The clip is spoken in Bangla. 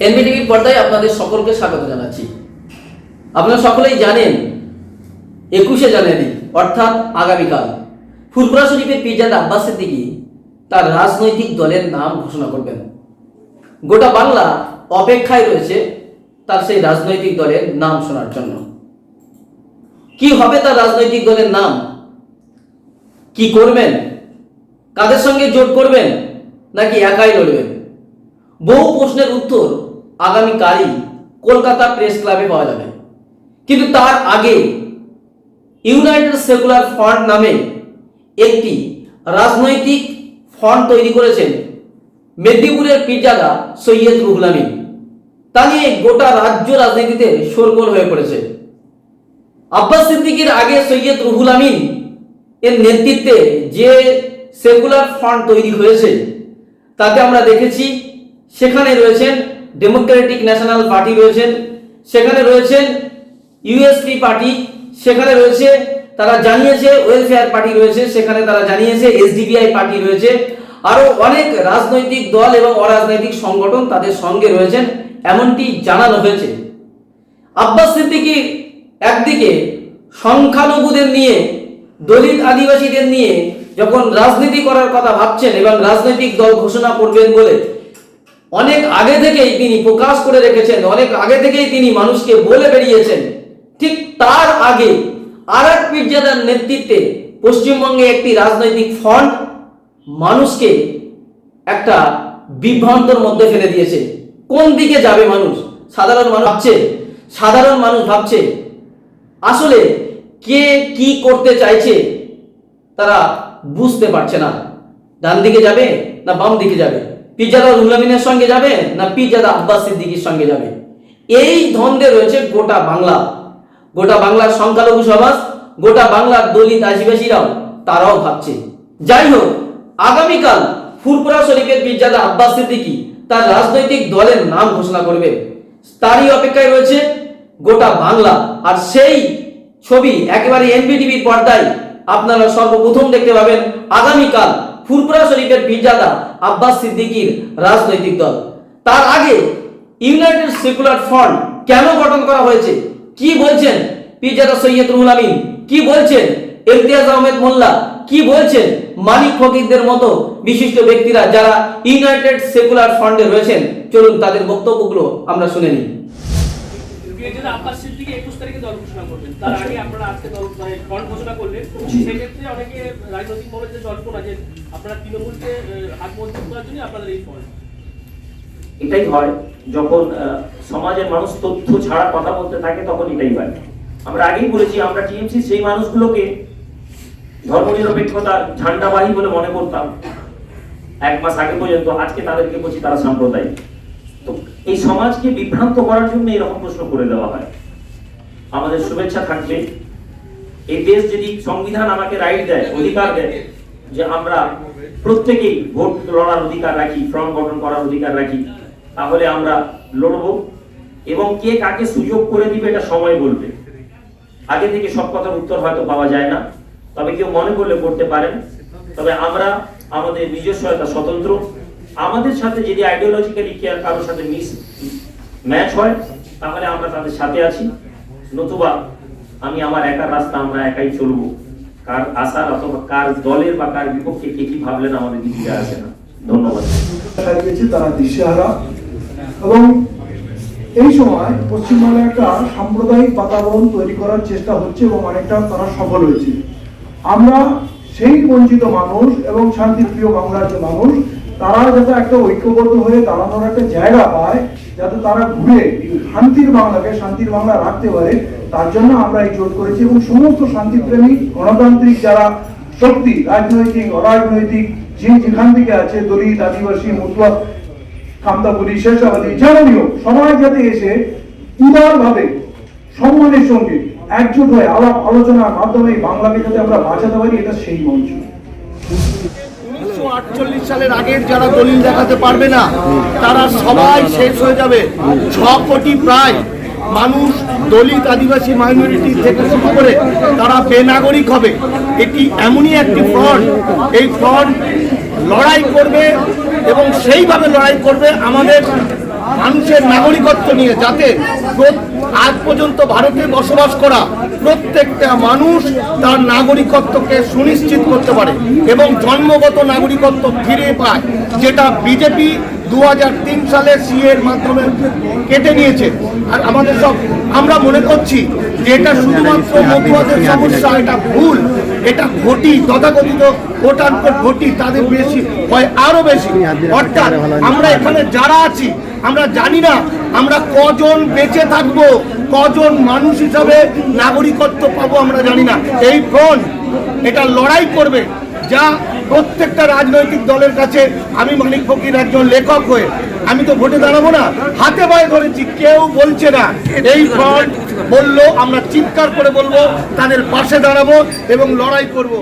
এনবিটিভির পর্দায় আপনাদের সকলকে স্বাগত জানাচ্ছি। আপনারা সকলেই জানেন, একুশে জানুয়ারি, অর্থাৎ আগামীকাল, ফুরফুরা শরীফের পিরজাদ আব্বাস সিদ্দিকী তার রাজনৈতিক দলের নাম ঘোষণা করবেন। গোটা বাংলা অপেক্ষায় রয়েছে তার সেই রাজনৈতিক দলের নাম শোনার জন্য। কি হবে তার রাজনৈতিক দলের নাম? কি করবেন? কাদের সঙ্গে জোট করবেন? নাকি একাই লড়বেন? বহু প্রশ্নের উত্তর আগামীকালই কলকাতা প্রেস ক্লাবে পাওয়া যাবে। কিন্তু তার আগে ইউনাইটেড সেকুলার ফ্রন্ট নামে একটি রাজনৈতিক ফ্রন্ট তৈরি করেছেন মেদিনীপুরের পীরজাদা সৈয়দ রুহুল আমিন। তা নিয়ে গোটা রাজ্য রাজনীতিতে শোরগোল হয়ে পড়েছে। আব্বাস সিদ্দিকীর আগে সৈয়দ রুহুল আমিন এর নেতৃত্বে যে সেকুলার ফ্রন্ট তৈরি হয়েছে, তাতে আমরা দেখেছি সেখানে রয়েছেন ডেমোক্রেটিক ন্যাশনাল পার্টি রয়েছেন, সেখানে রয়েছেন ইউএসপি পার্টি, সেখানে রয়েছে, তারা জানিয়েছে ওয়েলফেয়ার পার্টি রয়েছে, সেখানে তারা জানিয়েছে এসডিবিআই পার্টি রয়েছে। আরও অনেক রাজনৈতিক দল এবং অরাজনৈতিক সংগঠন তাদের সঙ্গে রয়েছেন, এমনটি জানানো হয়েছে। আব্বাস সিদ্দিকী একদিকে সংখ্যালঘুদের নিয়ে, দলিত আদিবাসীদের নিয়ে যখন রাজনীতি করার কথা ভাবছেন এবং রাজনৈতিক দল ঘোষণা করবেন বলে অনেক আগে থেকেই তিনি প্রকাশ করে রেখেছেন, অনেক আগে থেকেই তিনি মানুষকে বলে বেরিয়েছেন। ঠিক তার আগে আর এক পীরজাদার নেতৃত্বে পশ্চিমবঙ্গে একটি রাজনৈতিক ফ্রন্ট মানুষকে একটা বিভ্রান্তর মধ্যে ফেলে দিয়েছে। কোন দিকে যাবে মানুষ? সাধারণ মানুষ ভাবছে, সাধারণ মানুষ ভাবছে, আসলে কে কি করতে চাইছে তারা বুঝতে পারছে না। ডান দিকে যাবে না বাম দিকে যাবে? পিজাদা রুলামিনের সঙ্গে যাবে না পিজাদা আব্বাস সিদ্দিকির সঙ্গে যাবে? এই দ্বন্দ্বে রয়েছে গোটা বাংলা। গোটা বাংলার সংখ্যালঘু সমাজ, গোটা বাংলার দলিত আদিবাসীরাও তারাও ভাবছে। যাই হোক, আগামীকাল ফুরপুরা শরীফের পিরজাদা আব্বাস সিদ্দিকি তার রাজনৈতিক দলের নাম ঘোষণা করবে। তারই অপেক্ষায় রয়েছে গোটা বাংলা। আর সেই ছবি একেবারে এনবিটিভির পর্দায় আপনারা সর্বপ্রথম দেখতে পাবেন আগামীকাল ফুরপুরা শরীফের পীরজাদা আব্বাস সিদ্দিকীর রাজনৈতিক দল। তার আগে ইউনাইটেড সেকুলার ফ্রন্ট কেন গঠন করা হয়েছে? কি বলছেন পীরজাদা সৈয়দ রুহুল আমিন? কি বলছেন ইমতিয়াজ আহমেদ মোল্লা? কি বলছেন মানিক ফকিরদের মতো বিশিষ্ট ব্যক্তিরা যারা ইউনাইটেড সেকুলার ফ্রন্টে রয়েছেন? চলুন তাদের বক্তব্যগুলো আমরা শুনে নিই। বিএনপির আব্বাস সিদ্দিকী একুশ তারিখে দল ঘোষণা করবেন। তার আগে আপনারা আজকে দল মানে ফ্রন্ট ঘোষণা করলেন সেক্ষেত্রে অনেকে রাজনৈতিক মহলে যে জল্পনা যে আপনারা তৃণমূলকে হাত মজবুত করার জন্য আপনাদের এই ফ্রন্ট এটাই হয়। যখন সমাজের মানুষ তথ্য ছাড়া কথা বলতে থাকে তখন এটাই হয়। আমরা আগেই বলেছি আমরা টিএমসি সেই মানুষগুলোকে ধর্মনিরপেক্ষতার ঝান্ডাবাহী বলে মনে করতাম। এক মাস আগে পর্যন্ত আজকে তাদেরকে বলছি তারা সাম্প্রদায়িক। এই সমাজকে বিভ্রান্ত করার জন্য এরকম প্রশ্ন করে দেওয়া হয়। আমাদের শুভেচ্ছা থাকবে। এই দেশ যদি সংবিধান আমাকে রাইট দেয়, অধিকার দেয়, যে আমরা প্রত্যেকেই ভোট লড়ার অধিকার রাখি, ফর্ম গঠন করার অধিকার রাখি, তাহলে আমরা লড়বো। এবং কে কাকে সুযোগ করে দিবে এটা সময় বলবে। আগে থেকে সব কথার উত্তর হয়তো পাওয়া যায় না। তবে কেউ মনে করলে করতে পারেন। তবে আমরা আমাদের নিজস্ব একটা স্বতন্ত্র আমাদের সাথে যদি আইডিওলজিক্যালি কারোর সাথে মিস ম্যাচ হয়, তাহলে আমরা তাদের সাথে আছি। নতুবা আমি আমার একার রাস্তা আমরা একাই চলবো। কার আশার অথবা কার দলের বা কার বিপক্ষে কে কি ভাবলেন আমাদের দিকে আসে না। ধন্যবাদ। তারা দিশেহারা। এবং এই সময় পশ্চিমবঙ্গে একটা সাম্প্রদায়িক বাতাবরণ তৈরি করার চেষ্টা হচ্ছে এবং অনেকটা তারা সফল হয়েছে। আমরা সেই বঞ্চিত মানুষ এবং শান্তিপ্রিয় বাংলার যে মানুষ তারা যাতে একটা ঐক্যবদ্ধ হয়ে দাঁড়ানোর একটা জায়গা পায়, যাতে তারা ঘুরে শান্তির বাংলাকে শান্তির বাংলা রাখতে পারে, তার জন্য আমরা এই জোট করেছি এবং সমস্ত শান্তিপ্রেমী গণতান্ত্রিক যারা শক্তি, রাজনৈতিক, অরাজনৈতিক, যে যেখান থেকে আছে, দলিত, আদিবাসী, মতুয়া কামতাপুরি শেষাবাদী হোক সবাই যাতে এসে উদার ভাবে সম্মানের সঙ্গে একজোট হয়ে আলাপ আলোচনার মাধ্যমে বাংলাকে যাতে আমরা বাঁচাতে পারি, এটা সেই মঞ্চ। আটচল্লিশ সালের আগের যারা দলিল দেখাতে পারবে না, তারা সবাই শেষ হয়ে যাবে। ছ কোটি প্রায় মানুষ দলিত আদিবাসী মাইনরিটি থেকে শুরু করে তারা বেনাগরিক হবে। এটি এমনই একটি ফ্রন্ট এই ফ্রন্ট লড়াই করবে এবং সেইভাবে লড়াই করবে আমাদের মানুষের নাগরিকত্ব নিয়ে যাতে আজ পর্যন্ত ভারতে বসবাস করা প্রত্যেকটা মানুষ তার নাগরিকত্বকে সুনিশ্চিত করতে পারে এবং জন্মগত নাগরিকত্ব ফিরে পায়, যেটা বিজেপি দু হাজার তিন সালে সিএর মাধ্যমে কেটে নিয়েছে। আর আমাদের সব আমরা মনে করছি এটা শুধুমাত্র মতুয়াদের সমস্যা, এটা ভুল। এটা ঘটি, তথাকথিত ভোটার ঘটি, তাদের বেশি হয়, আরও বেশি। অর্থাৎ আমরা এখানে যারা আছি, আমরা জানি না, আমরা কজন বেঁচে থাকব, কজন মানুষ হিসাবে নাগরিকত্ব পাবো, আমরা জানি না। এই ফ্রন্ট, এটা লড়াই করবে যা প্রত্যেকটা রাজনৈতিক দলের কাছে আমি মানিক ফকির একজন লেখক হয়ে, আমি তো ভোটে দাঁড়াবো না। হাতে পায়ে ধরেছি, কেউ বলছে না। এই ফ্রন্ট বলল, আমরা চিৎকার করে বলব, তাদের পাশে দাঁড়াবো এবং লড়াই করব।